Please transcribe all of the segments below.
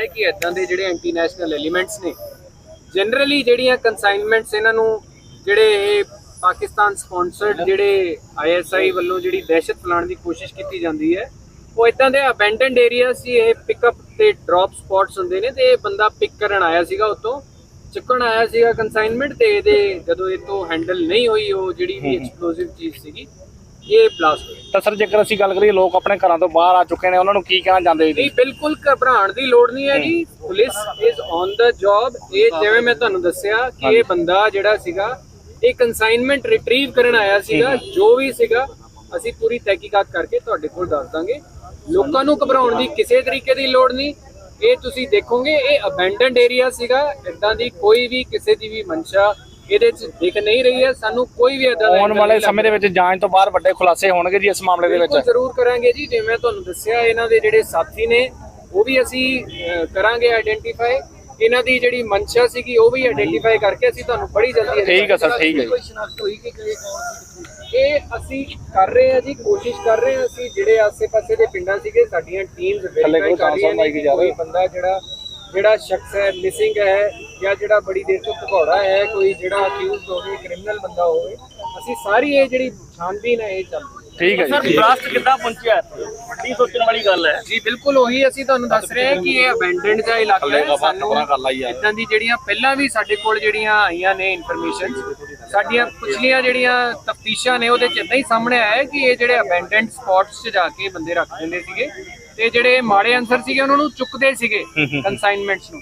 ਹੈ ਕਿ ਇਦਾਂ ਦੇ ਜਿਹੜੇ ਐਂਟੀ ਨੈਸ਼ਨਲ ਐਲੀਮੈਂਟਸ ਨੇ ਜਨਰਲੀ ਜਿਹੜੀਆਂ ਕਨਸਾਈਨਮੈਂਟਸ ਇਹਨਾਂ ਨੂੰ ਜਿਹੜੇ ਇਹ ਪਾਕਿਸਤਾਨ ਸਪਾਂਸਰਡ ਜਿਹੜੇ ਆਈਐਸਆਈ ਵੱਲੋਂ ਜਿਹੜੀ ਦਹਿਸ਼ਤ ਫੈਲਾਉਣ ਦੀ ਕੋਸ਼ਿਸ਼ ਕੀਤੀ ਜਾਂਦੀ ਹੈ ਉਹ ਇਦਾਂ ਦੇ ਅਬੈਂਡਨਡ ਏਰੀਆਸ ਸੀ ਇਹ ਪਿਕਅਪ ਤੇ ਡ੍ਰੌਪ ਸਪੌਟਸ ਹੁੰਦੇ ਨੇ ਤੇ ਇਹ ਬੰਦਾ ਪਿਕ ਕਰਨ ਆਇਆ ਸੀਗਾ ਉਤੋਂ ਚੁੱਕਣ ਆਇਆ ਸੀਗਾ ਕਨਸਾਈਨਮੈਂਟ ਤੇ ਇਹਦੇ ਜਦੋਂ ਇਹ ਤੋਂ ਹੈਂਡਲ ਨਹੀਂ ਹੋਈ ਉਹ ਜਿਹੜੀ ਵੀ ਐਕਸਪਲੋਸਿਵ ਚੀਜ਼ ਸੀਗੀ ਇਹ ਬਲਾਸਟ ਹੋਈ ਤਾਂ ਸਰ ਜੇਕਰ ਅਸੀਂ ਗੱਲ ਕਰੀਏ ਲੋਕ ਆਪਣੇ ਘਰਾਂ ਤੋਂ ਬਾਹਰ ਆ ਚੁੱਕੇ ਨੇ ਉਹਨਾਂ ਨੂੰ ਕੀ ਕਹਿਣਾ ਚਾਹੁੰਦੇ ਜੀ? ਨਹੀਂ ਬਿਲਕੁਲ ਘਬਰਾਉਣ ਦੀ ਲੋੜ ਨਹੀਂ ਹੈ ਜੀ। Police is on the job ਇਹ ਜਿਵੇਂ ਮੈਂ ਤੁਹਾਨੂੰ ਦੱਸਿਆ ਕਿ ਇਹ ਬੰਦਾ ਜਿਹੜਾ ਸੀਗਾ ਇਹ ਕਨਸਾਈਨਮੈਂਟ ਰਿਟਰੀਵ ਕਰਨ ਆਇਆ ਸੀਗਾ ਜੋ ਵੀ ਸੀਗਾ ਅਸੀਂ ਪੂਰੀ ਤਹਿਕੀਕਾਤ ਕਰਕੇ ਤੁਹਾਡੇ ਕੋਲ ਦੱਸ ਦਾਂਗੇ। ਲੋਕਾਂ ਨੂੰ ਘਬਰਾਉਣ ਦੀ ਕਿਸੇ ਤਰੀਕੇ ਦੀ ਲੋੜ ਨਹੀਂ। ਇਹ ਤੁਸੀਂ ਦੇਖੋਗੇ ਇਹ ਅਬੈਂਡਨਡ ਏਰੀਆ ਸੀਗਾ। ਇਦਾਂ ਦੀ ਕੋਈ ਵੀ ਕਿਸੇ ਦੀ ਵੀ ਮਨਸ਼ਾ ਇਹਦੇ ਚ ਦਿਖ ਨਹੀਂ ਰਹੀ ਹੈ ਸਾਨੂੰ ਕੋਈ ਵੀ ਇਦਾਂ ਆਉਣ ਵਾਲੇ ਸਮੇਂ ਦੇ ਵਿੱਚ ਜਾਂਚ ਤੋਂ ਬਾਅਦ ਵੱਡੇ ਖੁਲਾਸੇ ਹੋਣਗੇ ਜੀ ਇਸ ਮਾਮਲੇ ਦੇ ਵਿੱਚ। ਬਿਲਕੁਲ ਜ਼ਰੂਰ ਕਰਾਂਗੇ ਜੀ ਜਿਵੇਂ ਤੁਹਾਨੂੰ ਦੱਸਿਆ ਇਹਨਾਂ ਦੇ ਜਿਹੜੇ ਸਾਥੀ ਨੇ ਉਹ ਵੀ ਅਸੀਂ ਕਰਾਂਗੇ ਆਇਡੈਂਟੀਫਾਈ ਇਹਨਾਂ ਦੀ ਜਿਹੜੀ ਮਨਸ਼ਾ ਸੀਗੀ ਉਹ ਵੀ ਆਇਡੈਂਟੀਫਾਈ ਕਰਕੇ ਅਸੀਂ ਤੁਹਾਨੂੰ ਬੜੀ ਜਲਦੀ ਠੀਕ ਹੈ ਸਰ ਠੀਕ ਹੈ ਇਹ ਅਸੀਂ ਕਰ ਰਹੇ ਹਾਂ ਜੀ ਕੋਸ਼ਿਸ਼ ਕਰ ਰਹੇ ਹਾਂ ਅਸੀਂ ਜਿਹੜੇ ਆਸੇ-ਪਾਸੇ ਦੇ ਪਿੰਡਾਂ ਸੀਗੇ ਸਾਡੀਆਂ ਟੀਮਸ ਵੈਰੀਫਾਈ ਕਰ ਰਹੀਆਂ ਨੇ ਕੋਈ ਬੰਦਾ ਜਿਹੜਾ ਜਿਹੜਾ ਸ਼ਖਸ ਹੈ ਮਿਸਿੰਗ ਹੈ ਜਾਂ ਜਿਹੜਾ ਬੜੀ ਦੇਰ ਤੋਂ ਭਗੌੜਾ ਹੈ ਕੋਈ ਜਿਹੜਾ ਅਕਿਊਜ਼ਡ ਹੋਵੇ ਕ੍ਰਿਮੀਨਲ ਬੰਦਾ ਹੋਵੇ ਅਸੀਂ ਸਾਰੀ ਇਹ ਜਿਹੜੀ ਛਾਨਬੀਨ ਹੈ ਇਹ ਚੱਲ ਰਹੀ ਹੈ। ਠੀਕ ਹੈ ਹੈ। ਬਲਾਸਟ ਕਿੱਦਾਂ ਪਹੁੰਚਿਆ? ਵੱਡੀ ਸੋਚਣ ਵਾਲੀ ਗੱਲ ਹੈ। ਜੀ ਬਿਲਕੁਲ ਉਹੀ ਅਸੀਂ ਤੁਹਾਨੂੰ ਦੱਸ ਰਹੇ ਹਾਂ ਕਿ ਇਹ ਅਬੈਂਡਨਡ ਜਿਹਾ ਇਲਾਕਾ ਹੈ। ਸਾਨੂੰ ਇਦਾਂ ਦੀ ਜਿਹੜੀਆਂ ਪਹਿਲਾਂ ਵੀ ਸਾਡੇ ਕੋਲ ਜਿਹੜੀਆਂ ਆਈਆਂ ਨੇ ਇਨਫੋਰਮੇਸ਼ਨ ਸਾਡੀਆਂ ਪਿਛਲੀਆਂ ਜਿਹੜੀਆਂ ਤਫਤੀਸ਼ਾਂ ਨੇ ਉਹਦੇ ਚ ਇਦਾਂ ਹੀ ਸਾਹਮਣੇ ਆਇਆ ਹੈ ਕਿ ਇਹ ਜਿਹੜੇ ਅਬੈਂਡਨਡ ਸਪੌਟਸ 'ਚ ਜਾ ਕੇ ਬੰਦੇ ਰੱਖ ਦਿੰਦੇ ਸੀਗੇ। ਤੇ ਜਿਹੜੇ ਮਾੜੇ ਅਨਸਰ ਸੀਗੇ ਉਹਨਾਂ ਨੂੰ ਚੁੱਕਦੇ ਸੀਗੇ ਕਨਸਾਈਨਮੈਂਟਸ ਨੂੰ।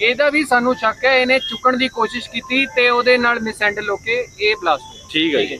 ਇਹਦਾ ਵੀ ਸਾਨੂੰ ਸ਼ੱਕ ਹੈ ਇਹਨੇ ਚੁੱਕਣ ਦੀ ਕੋਸ਼ਿਸ਼ ਕੀਤੀ ਤੇ ਉਹਦੇ ਨਾਲ ਮਿਸਹੈਂਡਲ ਹੋ ਕੇ ਇਹ ਬਲਾਸਟ ਹੋਇਆ ਠੀਕ ਹੈ ਜੀ।